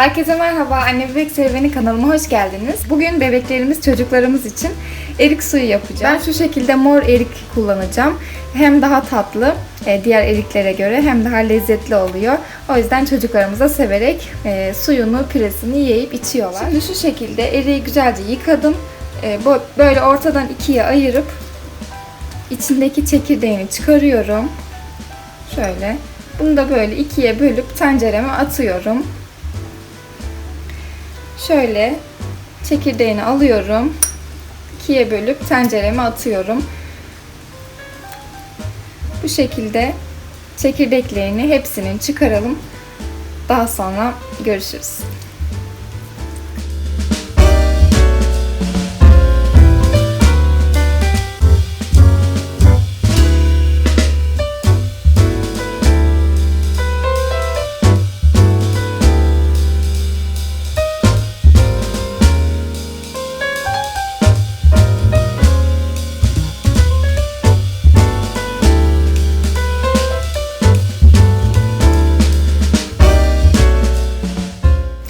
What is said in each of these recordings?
Herkese merhaba, Anne Bebek Serüveni kanalıma hoş geldiniz. Bugün bebeklerimiz, çocuklarımız için erik suyu yapacağım. Ben şu şekilde mor erik kullanacağım. Hem daha tatlı e, diğer eriklere göre hem daha lezzetli oluyor. O yüzden çocuklarımıza severek e, suyunu, püresini yiyip içiyorlar. Şimdi şu şekilde eriği güzelce yıkadım. E, bu Böyle ortadan ikiye ayırıp içindeki çekirdeğini çıkarıyorum. Şöyle. Bunu da böyle ikiye bölüp tencereme atıyorum. Şöyle çekirdeğini alıyorum. ikiye bölüp tencereme atıyorum. Bu şekilde çekirdeklerini hepsinin çıkaralım. Daha sonra görüşürüz.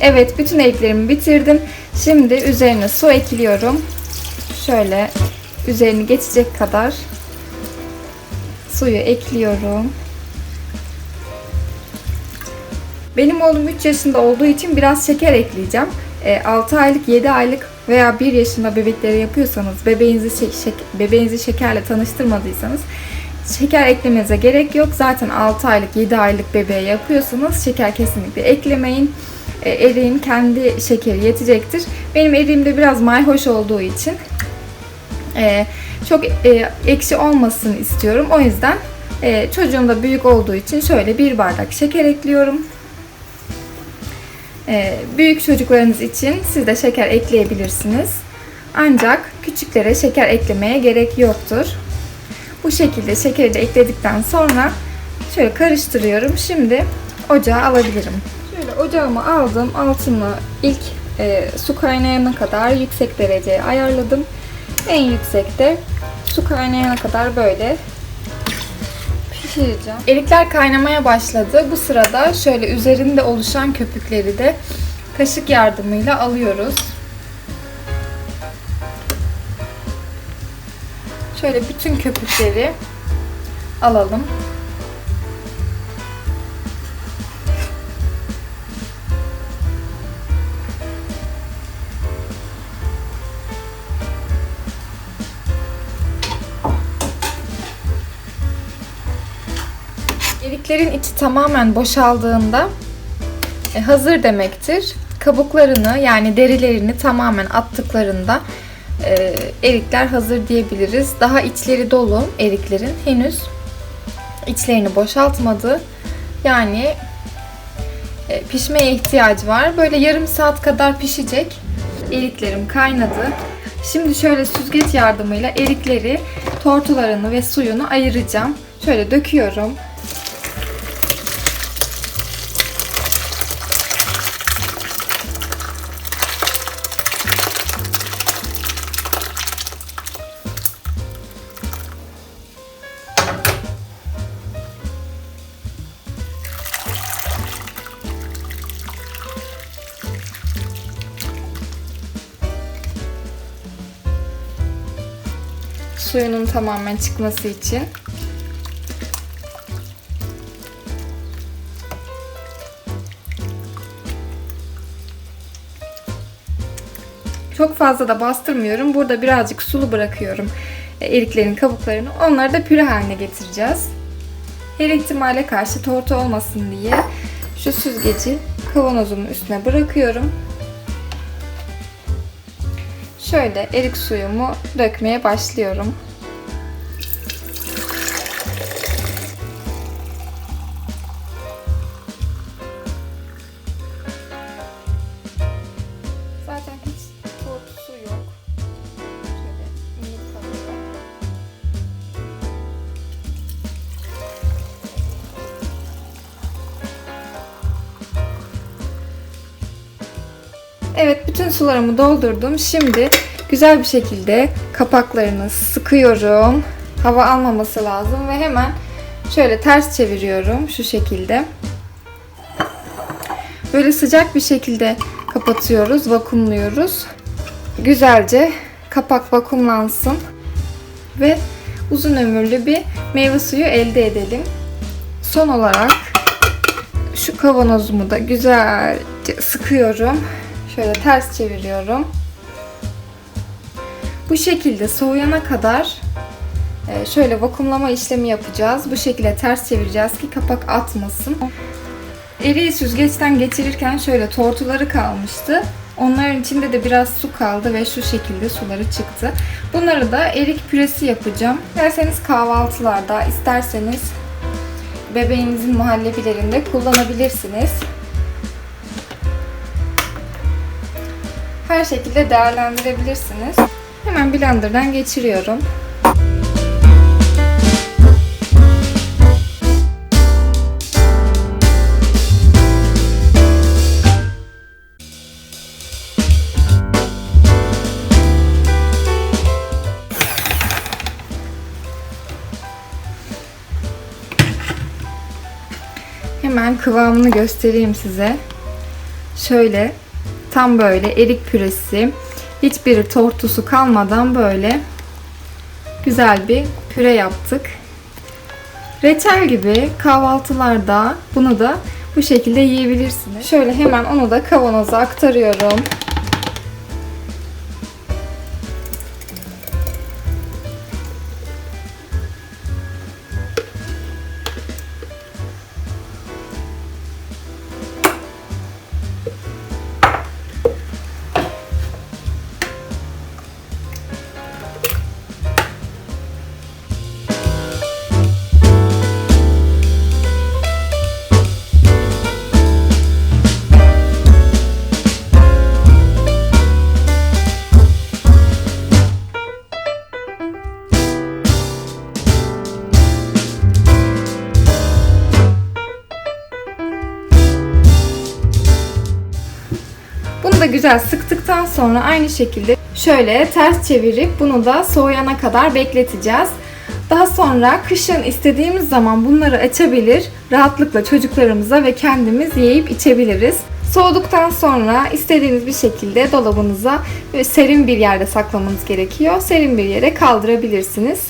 Evet, bütün eriklerimi bitirdim. Şimdi üzerine su ekliyorum. Şöyle üzerini geçecek kadar suyu ekliyorum. Benim oğlum 3 yaşında olduğu için biraz şeker ekleyeceğim. 6 aylık, 7 aylık veya 1 yaşında bebeklere yapıyorsanız, bebeğinizi, şek- şek- bebeğinizi şekerle tanıştırmadıysanız şeker eklemenize gerek yok. Zaten 6 aylık, 7 aylık bebeğe yapıyorsanız şeker kesinlikle eklemeyin e, eriğin kendi şekeri yetecektir. Benim eriğim de biraz mayhoş olduğu için e, çok e, ekşi olmasını istiyorum. O yüzden e, çocuğum da büyük olduğu için şöyle bir bardak şeker ekliyorum. Büyük çocuklarınız için siz de şeker ekleyebilirsiniz. Ancak küçüklere şeker eklemeye gerek yoktur. Bu şekilde şekeri de ekledikten sonra şöyle karıştırıyorum. Şimdi ocağa alabilirim. Şöyle ocağımı aldım. Altını ilk e, su kaynayana kadar yüksek dereceye ayarladım. En yüksekte su kaynayana kadar böyle pişireceğim. Erikler kaynamaya başladı. Bu sırada şöyle üzerinde oluşan köpükleri de kaşık yardımıyla alıyoruz. Şöyle bütün köpükleri alalım. Eriklerin içi tamamen boşaldığında e, hazır demektir. Kabuklarını yani derilerini tamamen attıklarında e, erikler hazır diyebiliriz. Daha içleri dolu eriklerin henüz içlerini boşaltmadı. Yani e, pişmeye ihtiyacı var. Böyle yarım saat kadar pişecek. Eriklerim kaynadı. Şimdi şöyle süzgeç yardımıyla erikleri, tortularını ve suyunu ayıracağım. Şöyle döküyorum. Suyunun tamamen çıkması için. Çok fazla da bastırmıyorum. Burada birazcık sulu bırakıyorum e, eriklerin kabuklarını. Onları da püre haline getireceğiz. Her ihtimale karşı tortu olmasın diye şu süzgeci kavanozumun üstüne bırakıyorum. Şöyle erik suyumu dökmeye başlıyorum. Evet bütün sularımı doldurdum. Şimdi güzel bir şekilde kapaklarını sıkıyorum. Hava almaması lazım ve hemen şöyle ters çeviriyorum şu şekilde. Böyle sıcak bir şekilde kapatıyoruz, vakumluyoruz. Güzelce kapak vakumlansın ve uzun ömürlü bir meyve suyu elde edelim. Son olarak şu kavanozumu da güzelce sıkıyorum. Şöyle ters çeviriyorum. Bu şekilde soğuyana kadar e, şöyle vakumlama işlemi yapacağız. Bu şekilde ters çevireceğiz ki kapak atmasın. Eriği süzgeçten geçirirken şöyle tortuları kalmıştı. Onların içinde de biraz su kaldı ve şu şekilde suları çıktı. Bunları da erik püresi yapacağım. İsterseniz kahvaltılarda, isterseniz bebeğinizin muhallebilerinde kullanabilirsiniz. Her şekilde değerlendirebilirsiniz. Hemen blenderdan geçiriyorum. Hemen kıvamını göstereyim size. Şöyle tam böyle erik püresi hiçbir tortusu kalmadan böyle güzel bir püre yaptık. Reçel gibi kahvaltılarda bunu da bu şekilde yiyebilirsiniz. Şöyle hemen onu da kavanoza aktarıyorum. Güzel sıktıktan sonra aynı şekilde şöyle ters çevirip bunu da soğuyana kadar bekleteceğiz. Daha sonra kışın istediğimiz zaman bunları açabilir, rahatlıkla çocuklarımıza ve kendimiz yiyip içebiliriz. Soğuduktan sonra istediğiniz bir şekilde dolabınıza serin bir yerde saklamanız gerekiyor. Serin bir yere kaldırabilirsiniz.